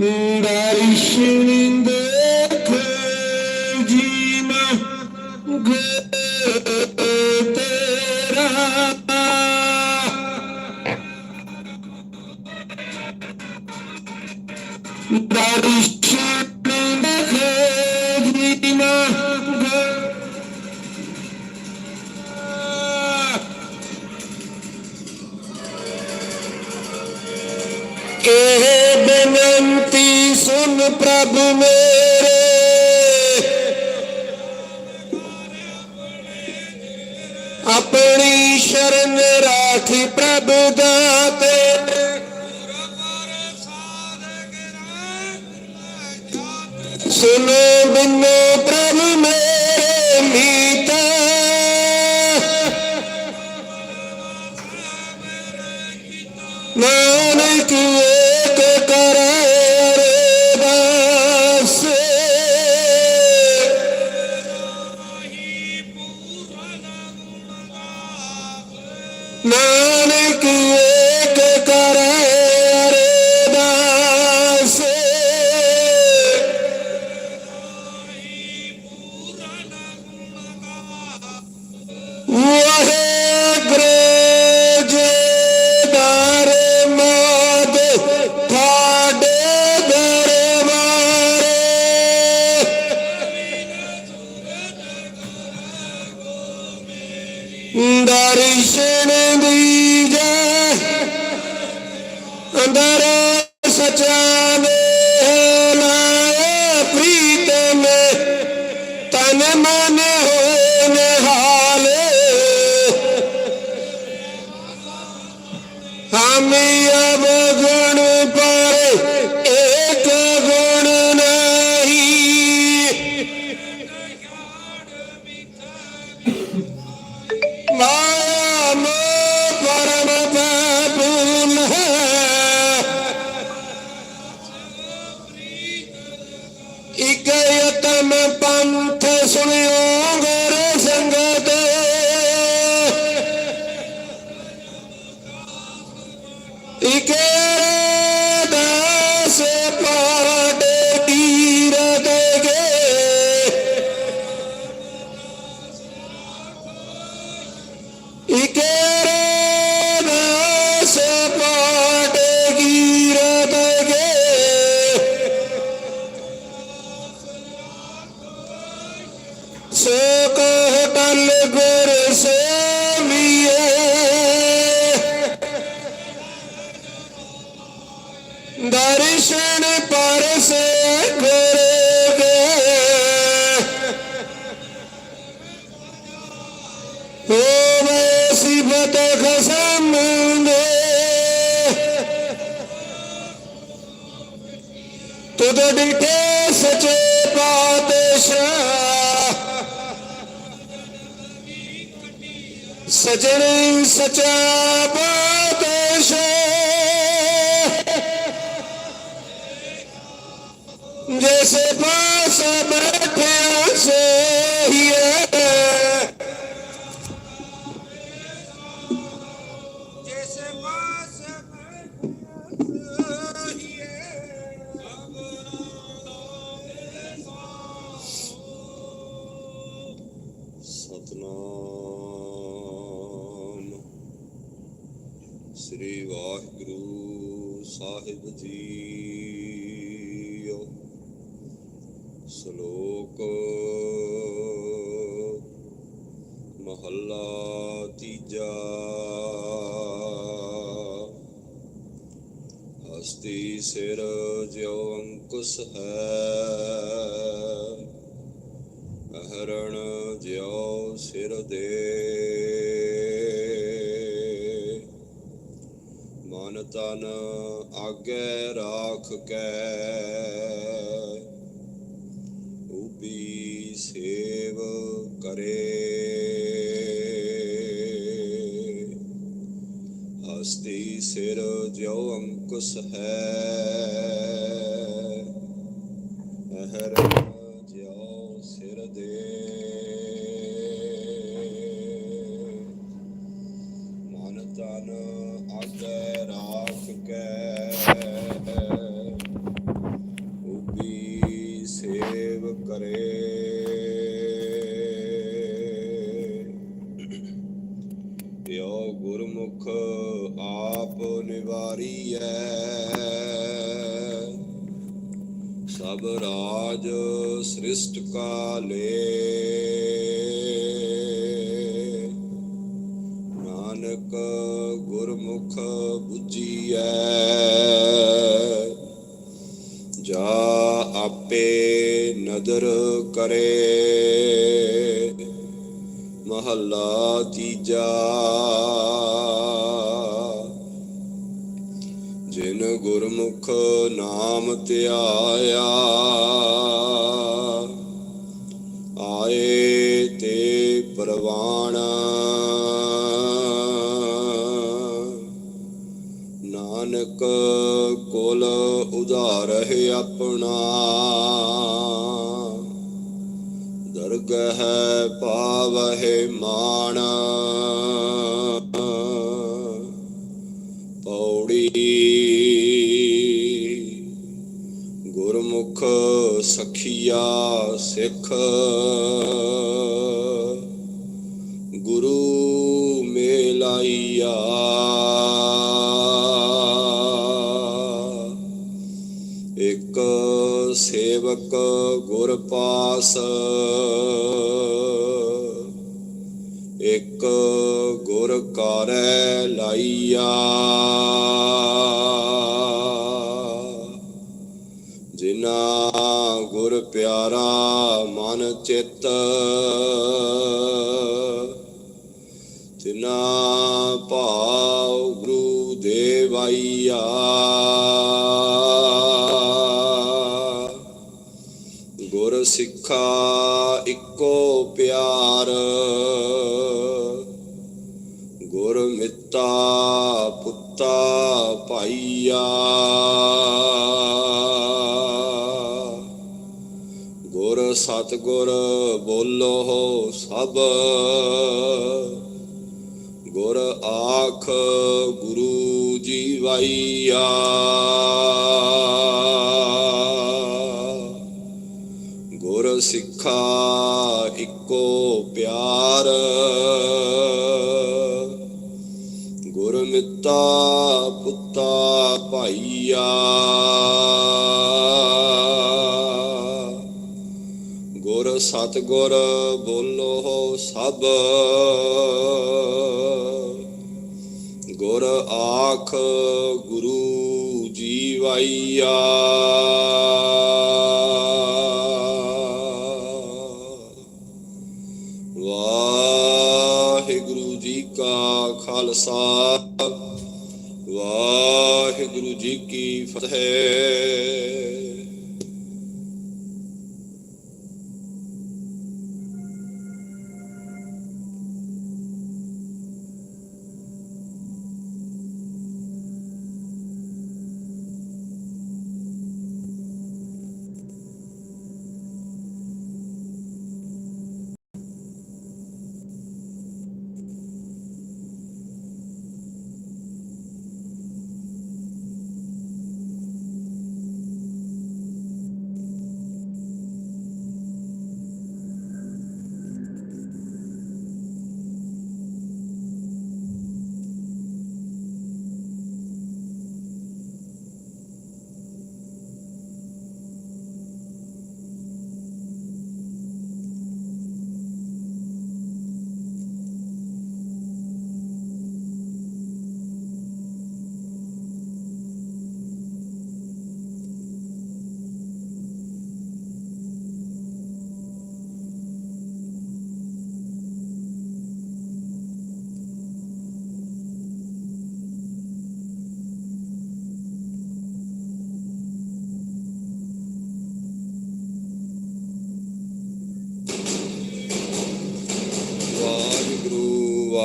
ਦਰਸ਼ਨ ਦੇਖ ਜੀਵਾ ਆਪਣੀ ਸ਼ਰਨ ਰਾਖੀ ਪ੍ਰਭ ਦਾਤੇ। ਸੁਨੋ કમૈયા બગણ પારે ਤੁਧ ਡਿਠੇ ਸਚੇ ਪਾਤਸ਼ਾਹ। ਸਜਣ ਸਚਾ ਪਾਤਸ਼ਾਹ। ਜੈਸੇ ਪਾਸ ਬੈਠਿਆ ਸੋਹੀਏ ਸ੍ਰੀ ਵਾਹਿਗੁਰੂ ਸਾਹਿਬ ਜੀ ਸ਼ਲੋਕ ਮਹੱਲਾ ਤੀਜਾ। ਹਸਤੀ ਸਿਰ ਜਿਉ ਅੰਕੁਸ਼ ਹੈ। ਤਨ ਆਗੇ ਰਾਖ ਕੈ ਉਪੀ ਸੇਵ ਕਰੇ। ਹਸਤੀ ਸਿਰ ਜਿਉ ਅੰਕੁਸ਼ ਹੈ। ਸਭ ਰਾਜ ਸ੍ਰਿਸ਼ਟ ਕਾਲੇ। ਨਾਨਕ ਗੁਰਮੁਖ 부ਜੀਐ ਜਾ ਆਪੇ ਨਦਰ ਕਰੇ। ਮਹੱਲਾ ਤੀਜਾ। ਗੁਰਮੁਖ ਨਾਮ ਧਿਆਇਆ। ਆਏ ਤੇ ਪਰਵਾਣ। ਨਾਨਕ ਕੋਲ ਉਧਾਰਹਿ ਆਪਣਾ। ਦਰਗਹ ਪਾਵਹਿ ਮਾਣ। ਸਖੀਆ ਸਿੱਖ। ਗੁਰੂ ਮੇਲਾਈਆ। ਇੱਕ ਸੇਵਕ ਗੁਰ ਪਾਸ ਇਕ ਗੁਰ ਕਾਰੈ ਲਾਈਆ। ਜਿਨਾ ਗੁਰ ਪਿਆਰਾ ਮਨ ਚਿੱਤ। ਤਿਨਾ ਭਾਉ ਗੁਰੂ ਦੇਵਾਈਆ। ਗੁਰ ਸਿੱਖਾ ਇੱਕੋ ਪਿਆਰ। ਗੁਰ ਮਿੱਤਾ ਪੁੱਤਾ ਭਾਈਆ। ਸਤਗੁਰ ਬੋਲੋ ਸਭ। ਗੁਰ ਆਖ ਗੁਰੂ ਜੀ ਜੀਵਾਈਆ ਗੁਰ ਸਿੱਖਾ ਇੱਕੋ ਪਿਆਰ। ਗੁਰ ਮਿੱਤਾ ਪੁੱਤਾ ਭਾਈਆ। ਸਤਗੁਰ ਬੋਲੋ ਸਭ। ਗੁਰ ਆਖ ਗੁਰੂ ਜੀਵਾਈਆ ਵਾਹਿਗੁਰੂ ਜੀ ਕਾ ਖਾਲਸਾ। ਵਾਹਿਗੁਰੂ ਜੀ ਕੀ ਫਤਿਹ।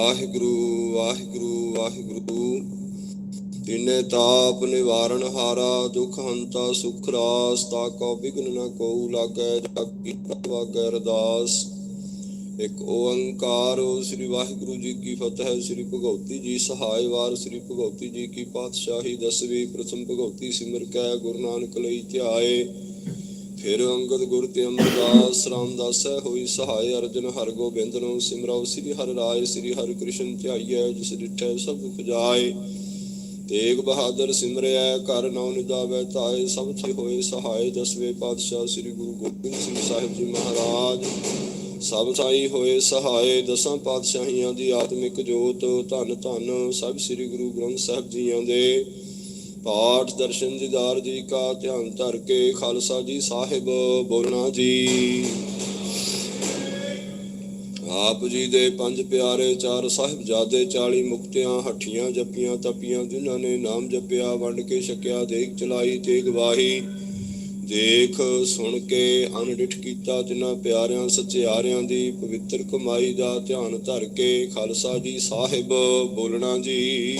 ਵਾਹਿਗੁਰੂ ਵਾਹਿਗੁਰੂ ਵਾਹਿਗੁਰੂ। ਤਿਨੇ ਤਾਪ ਨਿਵਾਰਨ ਹਾਰਾ, ਦੁਖ ਹੰਤਾ ਸੁਖ ਰਾਸ, ਤਾ ਕੋ ਬਿਗਨ ਨ ਕੋ ਲਾਗੈ ਜਗ ਵਾਗੈ ਅਰਦਾਸ ਇੱਕ ਓੰਕਾਰ ਸ੍ਰੀ ਵਾਹਿਗੁਰੂ ਜੀ ਕੀ ਫਤਿਹ, ਸ੍ਰੀ ਭਗਉਤੀ ਜੀ ਸਹਾਇ ਵਾਰ, ਸ੍ਰੀ ਭਗਉਤੀ ਜੀ ਕੀ ਪਾਤਸ਼ਾਹੀ ਦਸਵੀਂ, ਪ੍ਰਥਮ ਭਗਉਤੀ ਸਿਮਰ ਕੈ, ਗੁਰੂ ਨਾਨਕ ਲਈ ਧਿਆਏ। ਫਿਰ ਅੰਗਦ ਗੁਰ ਤੇ ਅਮਰਦਾਸ ਰਾਮਦਾਸੈ ਹੋਈ ਸਹਾਇ ਅਰਜਨ ਹਰ ਗੋਬਿੰਦ ਨੂੰ ਸਿਮਰਉ ਸ੍ਰੀ ਹਰਿ ਰਾਏ, ਸ੍ਰੀ ਹਰਿ ਕ੍ਰਿਸ਼ਨ ਧਿਆਈਐ, ਜਿਸ ਡਿਠੈ ਸਭ ਦੁਖ ਜਾਏ ਤੇਗ ਬਹਾਦਰ ਸਿਮਰਿਐ, ਘਰ ਨੌ ਨਿਦਾਵੈ, ਤਾਏ ਸਭ ਥੀ ਹੋਏ ਸਹਾਇ, ਦਸਵੇਂ ਪਾਤਸ਼ਾਹ ਸ੍ਰੀ ਗੁਰੂ ਗੋਬਿੰਦ ਸਿੰਘ ਸਾਹਿਬ ਜੀ ਮਹਾਰਾਜ। ਸਭ ਥਾਈ ਹੋਏ ਸਹਾਇ, ਦਸਾਂ ਪਾਤਸ਼ਾਹੀਆਂ ਦੀ ਆਤਮਿਕ ਜੋਤ, ਧੰਨ ਧੰਨ ਸਭ ਸ੍ਰੀ ਗੁਰੂ ਗ੍ਰੰਥ ਸਾਹਿਬ ਜੀਆਂ ਦੇ। ਪਾਠ ਦਰਸ਼ਨ ਦੀਦਾਰ ਜੀ ਕਾ ਧਿਆਨ ਧਰ ਕੇ ਖਾਲਸਾ ਜੀ ਸਾਹਿਬ, ਬੋਲਣਾ ਜੀ। ਆਪ ਜੀ ਦੇ ਪੰਜ ਪਿਆਰੇ ਚਾਰ ਸਾਹਿਬਜ਼ਾਦੇ 40 ਮੁਕਤਿਆਂ, ਹੱਠੀਆਂ ਜੱਪੀਆਂ, ਤਪੀਆਂ, ਜਿਨ੍ਹਾਂ ਨੇ ਨਾਮ ਜਪਿਆ, ਵੰਡ ਕੇ ਛਕਿਆ ਦੇਖ ਚਲਾਈ ਤੇ ਗਵਾਹੀ ਦੇਖ, ਸੁਣ ਕੇ ਅਨਡਿਠ ਕੀਤਾ ਜਿਨ੍ਹਾਂ ਪਿਆਰਿਆਂ, ਸੱਚਿਆਰਿਆਂ ਦੀ ਪਵਿੱਤਰ ਕਮਾਈ ਦਾ ਧਿਆਨ ਧਰ ਕੇ ਖਾਲਸਾ ਜੀ ਸਾਹਿਬ, ਬੋਲਣਾ ਜੀ।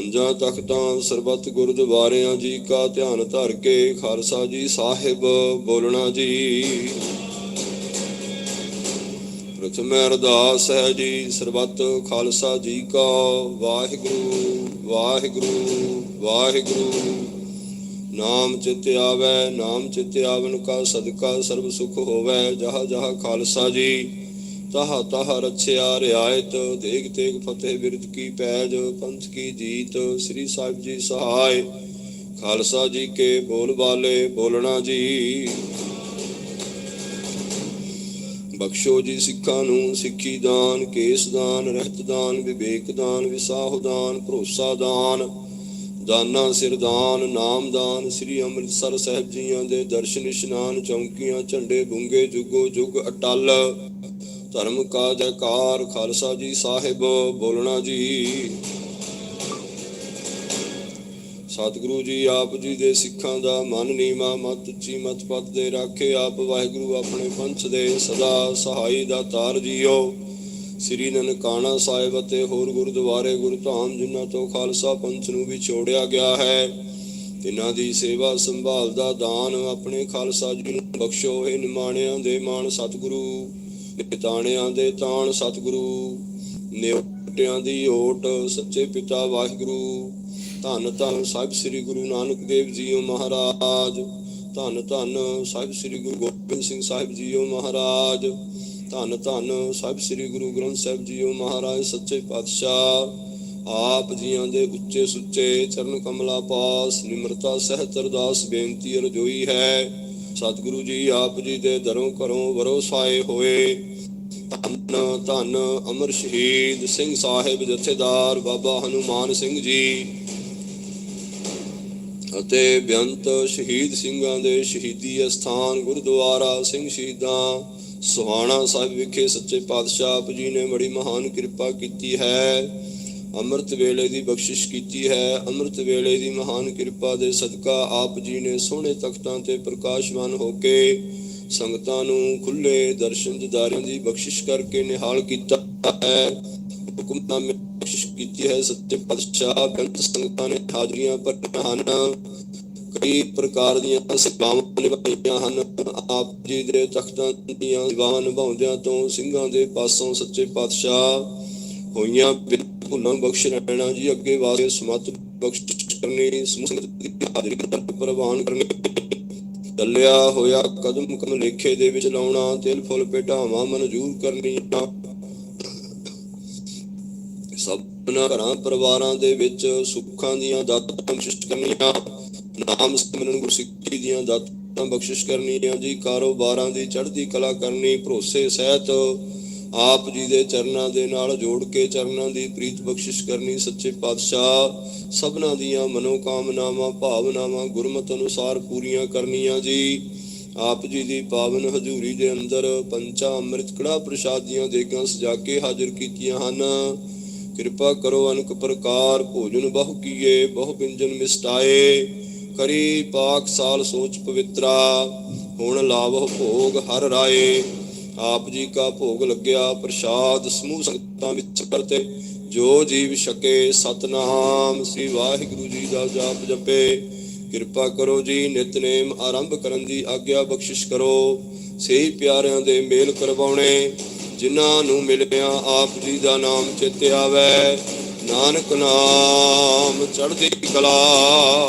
ਪੰਜਾਂ ਤਖਤਾਂ ਸਰਬੱਤ ਗੁਰਦੁਆਰਿਆਂ ਜੀ ਕਾ ਧਿਆਨ ਧਰ ਕੇ ਖਾਲਸਾ ਜੀ ਸਾਹਿਬ ਬੋਲਣਾ ਜੀ। ਪ੍ਰਥਮ ਅਰਦਾਸ ਹੈ ਜੀ ਸਰਬੱਤ ਖਾਲਸਾ ਜੀ ਕਾ। ਵਾਹਿਗੁਰੂ ਵਾਹਿਗੁਰੂ ਵਾਹਿਗੁਰੂ। ਨਾਮ ਚਿਤ ਆਵੈ, ਨਾਮ ਚਿਤ ਆਵਨ ਕਾ ਸਦਕਾ ਸਰਬ ਸੁਖ ਹੋਵੈ, ਜਹ ਜਹ ਖਾਲਸਾ ਜੀ। ਤਹ ਤਹ ਰਛਿਆ ਰਿਆਇਤ, ਦੇਗ ਤੇਗ ਫਤਿਹ ਬਿਰਦ ਕੀ ਪੈਜ, ਪੰਥ ਕੀ ਜੀਤ, ਸ੍ਰੀ ਸਾਹਿਬ ਜੀ ਸਹਾਇ, ਖਾਲਸਾ ਜੀ ਕੇ ਬੋਲ ਬਾਲੇ ਬੋਲਣਾ ਜੀ। ਬਖਸ਼ੋ ਜੀ ਸਿੱਖਾਂ ਨੂੰ, ਸਿੱਖੀ ਦਾਨ, ਕੇਸ ਦਾਨ, ਰਹਿਤ ਦਾਨ, ਵਿਵੇਕ ਦਾਨ, ਵਿਸਾਹ ਦਾਨ, ਭਰੋਸਾ ਦਾਨ, ਦਾਨਾ ਸਿਰਦਾਨ ਨਾਮਦਾਨ ਸ੍ਰੀ ਅੰਮ੍ਰਿਤਸਰ ਸਾਹਿਬ ਜੀਆਂ ਦੇ ਦਰਸ਼ਨ ਇਸ਼ਨਾਨ, ਚੌਂਕੀਆਂ, ਝੰਡੇ ਬੁੰਗੇ, ਜੁਗੋ ਜੁਗ ਅਟਲ। ਧਰਮ ਕਾ ਜੈਕਾਰ ਖਾਲਸਾ ਜੀ ਸਾਹਿਬ ਬੋਲਣਾ ਜੀ। ਸਤਿਗੁਰੂ ਜੀ ਆਪ ਜੀ ਦੇ ਸਿੱਖਾਂ ਦਾ ਮਨ ਨੀਵਾ ਮਤ ਉੱਚੀ ਮਤ ਪਤ ਦੇ ਰਾਖੇ ਆਪ ਵਾਹਿਗੁਰੂ ਆਪਣੇ ਪੰਥ ਦੇ ਸਦਾ ਸਹਾਈ ਦਾ ਤਾਰ ਜੀਓ। ਸ੍ਰੀ ਨਨਕਾਣਾ ਸਾਹਿਬ ਅਤੇ ਹੋਰ ਗੁਰਦੁਆਰੇ ਗੁਰਧਾਮ ਜਿਨ੍ਹਾਂ ਤੋਂ ਖਾਲਸਾ ਪੰਥ ਨੂੰ ਵੀ ਛੋੜਿਆ ਗਿਆ ਹੈ, ਤਿਨਾਂ ਦੀ ਸੇਵਾ ਸੰਭਾਲ ਦਾ ਦਾਨ ਆਪਣੇ ਖਾਲਸਾ ਜੀ ਨੂੰ ਬਖਸ਼ੋ। ਇਹ ਨਿਮਾਣਿਆਂ ਦੇ ਮਾਣ ਸਤਿਗੁਰੂ। ਨਿਤਾਣਿਆਂ ਦੇ ਤਾਣ ਸਤਿਗੁਰੂ, ਨਿਉਟਿਆਂ ਦੀ ਓਟ ਸੱਚੇ ਪਿਤਾ ਵਾਹਿਗੁਰੂ। ਧੰਨ ਧੰਨ ਸਾਹਿਬ ਸ੍ਰੀ ਗੁਰੂ ਨਾਨਕ ਦੇਵ ਜੀਓ ਮਹਾਰਾਜ। ਧੰਨ ਧੰਨ ਸਾਹਿਬ ਸ੍ਰੀ ਗੁਰੂ ਗੋਬਿੰਦ ਸਿੰਘ ਸਾਹਿਬ ਜੀਓ ਮਹਾਰਾਜ। ਧੰਨ ਧੰਨ ਸਾਹਿਬ ਸ੍ਰੀ ਗੁਰੂ ਗ੍ਰੰਥ ਸਾਹਿਬ ਜੀਓ ਮਹਾਰਾਜ, ਸੱਚੇ ਪਾਤਸ਼ਾਹ। ਆਪ ਜੀਆਂ ਦੇ ਉੱਚੇ ਸੁੱਚੇ ਚਰਨ ਕਮਲਾ ਪਾਸ ਨਿਮਰਤਾ ਸਹਿਤ ਅਰਦਾਸ ਬੇਨਤੀ ਅਰਜੋਈ ਹੈ। ਸਤਿਗੁਰੂ ਜੀ, ਆਪ ਜੀ ਦੇ ਦਰੋਂ ਘਰੋਂ ਵਰੋਸਾਏ ਹੋਏ। ਧੰਨ ਧੰਨ ਅਮਰ ਸ਼ਹੀਦ ਸਿੰਘ ਸਾਹਿਬ ਜਥੇਦਾਰ ਬਾਬਾ ਹਨੂਮਾਨ ਸਿੰਘ ਜੀ ਅਤੇ ਬੇਅੰਤ ਸ਼ਹੀਦ ਸਿੰਘਾਂ ਦੇ ਸ਼ਹੀਦੀ ਅਸਥਾਨ ਗੁਰਦੁਆਰਾ ਸਿੰਘ ਸ਼ਹੀਦਾਂ ਸੁਹਾਣਾ ਸਾਹਿਬ ਵਿਖੇ ਸੱਚੇ ਪਾਤਸ਼ਾਹ ਆਪ ਜੀ ਨੇ ਬੜੀ ਮਹਾਨ ਕਿਰਪਾ ਕੀਤੀ ਹੈ। ਅੰਮ੍ਰਿਤ ਵੇਲੇ ਦੀ ਬਖਸ਼ਿਸ਼ ਕੀਤੀ ਹੈ। ਅੰਮ੍ਰਿਤ ਵੇਲੇ ਦੀ ਮਹਾਨ ਕਿਰਪਾ ਦੇ ਸਦਕਾ ਆਪ ਜੀ ਨੇ ਸੋਹਣੇ ਤਖਤਾਂ ਤੇ ਪ੍ਰਕਾਸ਼ਵਾਨ ਹੋ ਕੇ ਸੰਗਤਾਂ ਨੂੰ ਖੁੱਲੇ ਦਰਸ਼ਨ ਦਿਦਾਰਿਆਂ ਦੀ ਬਖਸ਼ਿਸ਼ ਕਰਕੇ ਨਿਹਾਲ ਕੀਤਾ ਹੈ। ਹੁਕਮਨਾਮੇ ਬਖਸ਼ਿਸ਼ ਕੀਤੀ ਹੈ। ਸੱਚੇ ਪਾਤਸ਼ਾਹ ਬੰਤ ਸੰਗਤਾਂ ਨੇ ਹਾਜ਼ਰੀਆਂ ਭਰੀਆਂ ਹਨ। ਕਈ ਪ੍ਰਕਾਰ ਦੀਆਂ ਸੇਵਾਵਾਂ ਨਿਭਾਈਆਂ ਹਨ। ਆਪ ਜੀ ਦੇ ਤਖਤਾਂ ਦੀਆਂ ਸੇਵਾਵਾਂ ਨਿਭਾਉਂਦਿਆਂ ਤੋਂ ਸਿੰਘਾਂ ਦੇ ਪਾਸੋਂ ਸੱਚੇ ਪਾਤਸ਼ਾਹ ਹੋਈਆਂ ਭੁੱਲਾਂ ਬਖਸ਼ ਰਹਿਣਾ ਜੀ। ਅੱਗੇ ਵਾਸਤੇ ਸਮਤ ਬਖਸ਼ ਕਰਨੀ ਸਮੂਹ ਦੀ ਹਾਜ਼ਰੀ ਪ੍ਰਵਾਨ ਕਰਨੀ ਚੱਲਿਆ ਹੋਇਆ ਕਦਮ ਕਦਮ ਲੇਖੇ ਦੇ ਵਿੱਚ ਲਾਉਣਾ, ਤਿਲ ਫੁੱਲ ਭੇਟਾਵਾਂ ਮਨਜ਼ੂਰ ਕਰਨੀਆਂ। ਸਭਨਾ ਘਰਾਂ ਪਰਿਵਾਰਾਂ ਦੇ ਵਿੱਚ ਸੁੱਖਾਂ ਦੀਆਂ ਦਾਤਾਂ ਬਖਸ਼ਿਸ਼ ਕਰਨੀਆਂ, ਨਾਮ ਸਿਮਰਨ ਗੁਰਸਿੱਖੀ ਦੀਆਂ ਦਾਤਾਂ ਬਖਸ਼ਿਸ਼ ਕਰਨੀਆਂ ਜੀ, ਕਾਰੋਬਾਰਾਂ ਦੀ ਚੜ੍ਹਦੀ ਕਲਾ ਕਰਨੀ, ਭਰੋਸੇ ਸਹਿਤ ਆਪ ਜੀ ਦੇ ਚਰਨਾਂ ਦੇ ਨਾਲ ਜੋੜ ਕੇ ਚਰਨਾਂ ਦੀ ਪ੍ਰੀਤ ਬਖਸ਼ਿਸ਼ ਕਰਨੀ ਸੱਚੇ ਪਾਤਸ਼ਾਹ। ਸਭਨਾ ਦੀਆਂ ਮਨੋਕਾਮਨਾਵਾਂ, ਭਾਵਨਾਵਾਂ ਗੁਰਮਤ ਅਨੁਸਾਰ ਪੂਰੀਆਂ ਕਰਨੀਆਂ ਜੀ। ਆਪ ਜੀ ਦੀ ਪਾਵਨ ਹਜ਼ੂਰੀ ਦੇ ਅੰਦਰ ਪੰਚਾ ਅੰਮ੍ਰਿਤ ਕੜਾ ਪ੍ਰਸ਼ਾਦ ਦੀਆਂ ਦੇਗਾਂ ਸਜਾ ਕੇ ਹਾਜ਼ਰ ਕੀਤੀਆਂ ਹਨ। ਕਿਰਪਾ ਕਰੋ ਅਨਕ ਪ੍ਰਕਾਰ, ਭੋਜਨ ਬਹੁ ਕੀਏ, ਬਹੁ ਬਿੰਜਨ ਮਿਸਟਾਏ। ਕਰੀ ਪਾਕ ਸਾਲ ਸੋਚ ਪਵਿੱਤਰਾ, ਹੁਣ ਲਾਵੋ ਭੋਗ ਹਰ ਰਾਏ। ਆਪ ਜੀ ਕਾ ਭੋਗ ਲੱਗਿਆ, ਪ੍ਰਸਾਦ ਸਮੂਹ ਸੰਗਤਾਂ ਵਿੱਚ ਕਰਤੇ ਜੋ ਜੀਵ ਛਕੇ ਸਤਨਾਮ, ਸ੍ਰੀ ਵਾਹਿਗੁਰੂ ਜੀ ਦਾ ਜਾਪ ਜਪੇ। ਕਿਰਪਾ ਕਰੋ ਜੀ ਨਿਤਨੇਮ ਆਰੰਭ ਕਰਨ ਦੀ ਆਗਿਆ ਬਖਸ਼ਿਸ਼ ਕਰੋ। ਸਹੀ ਪਿਆਰਿਆਂ ਦੇ ਮੇਲ ਕਰਵਾਉਣੇ, ਜਿਨ੍ਹਾਂ ਨੂੰ ਮਿਲਿਆ ਆਪ ਜੀ ਦਾ ਨਾਮ ਚਿੱਤੇ ਆਵੇ। ਨਾਨਕ ਨਾਮ ਚੜ੍ਹਦੀ ਕਲਾ।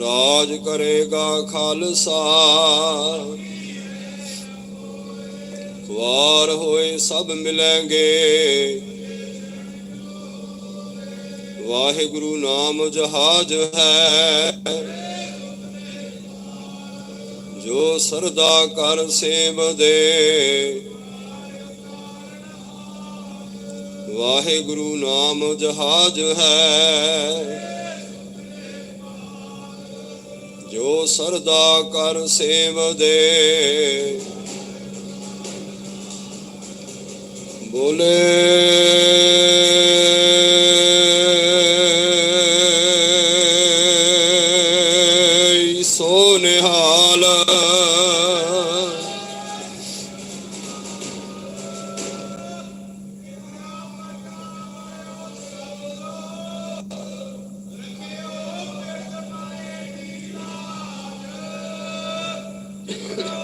ਰਾਜ ਕਰੇਗਾ ਖਾਲਸਾ। ਖੁਆਰ ਹੋਏ ਸਭ ਮਿਲेंगे ਵਾਹਿਗੁਰੂ ਨਾਮ ਜਹਾਜ ਹੈ। ਜੋ ਸਰਦਾ ਕਰ ਸੇਵ ਦੇ ਵਾਹਿਗੁਰੂ ਨਾਮ ਜਹਾਜ ਹੈ। ਜੋ ਸਰਦਾ ਕਰ ਸੇਵ ਦੇ। ਬੋਲੇ Oh!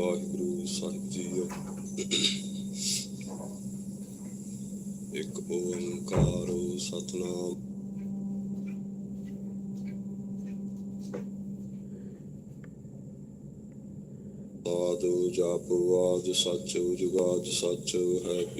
ਵਾਹਿਗੁਰੂ ਸਾਹਿਬ ਜੀਓ ਇੱਕ ਓੰਕਾਰ ਸਤਨਾਮ। ਸਾਧੂ ਜਪ ਆਦ ਸੱਚ ਜੁਗਾਦ ਸੱਚ ਹੈ